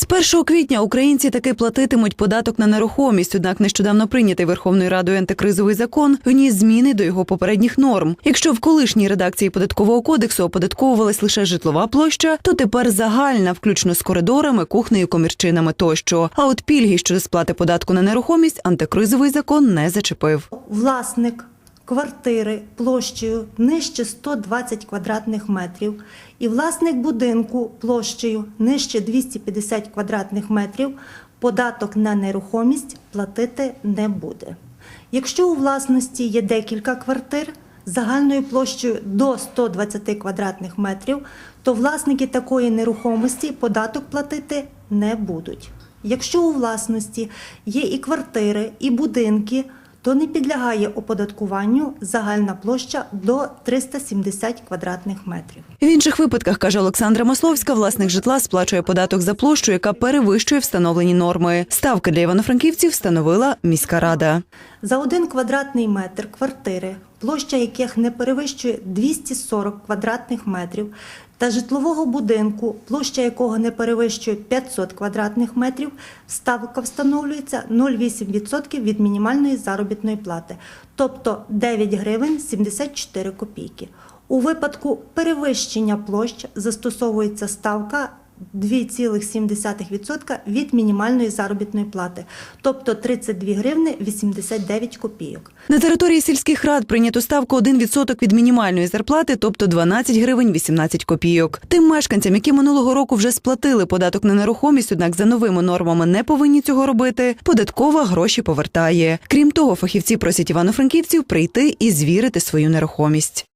З 1 квітня українці таки платитимуть податок на нерухомість. Однак нещодавно прийнятий Верховною Радою антикризовий закон вніс зміни до його попередніх норм. Якщо в колишній редакції податкового кодексу оподатковувалась лише житлова площа, то тепер загальна, включно з коридорами, кухнею, комірчинами тощо. А от пільги щодо сплати податку на нерухомість антикризовий закон не зачепив. власник квартири площею нижче 120 квадратних метрів і власник будинку площею нижче 250 квадратних метрів податок на нерухомість платити не буде. Якщо у власності є декілька квартир загальною площею до 120 квадратних метрів, то власники такої нерухомості податок платити не будуть. Якщо у власності є і квартири, і будинки, то не підлягає оподаткуванню загальна площа до 370 квадратних метрів. В інших випадках, каже Олександра Масловська, власник житла сплачує податок за площу, яка перевищує встановлені норми. Ставки для івано-франківців встановила міська рада. За один квадратний метр квартири, площа яких не перевищує 240 квадратних метрів, та житлового будинку, площа якого не перевищує 500 квадратних метрів, ставка встановлюється 0,8% від мінімальної заробітної плати, тобто 9 гривень 74 копійки. У випадку перевищення площ застосовується ставка 2,7% від мінімальної заробітної плати, тобто 32 гривни 89 копійок. На території сільських рад прийнято ставку 1% від мінімальної зарплати, тобто 12 гривень 18 копійок. Тим мешканцям, які минулого року вже сплатили податок на нерухомість, однак за новими нормами не повинні цього робити, податкова гроші повертає. Крім того, фахівці просять івано-франківців прийти і звірити свою нерухомість.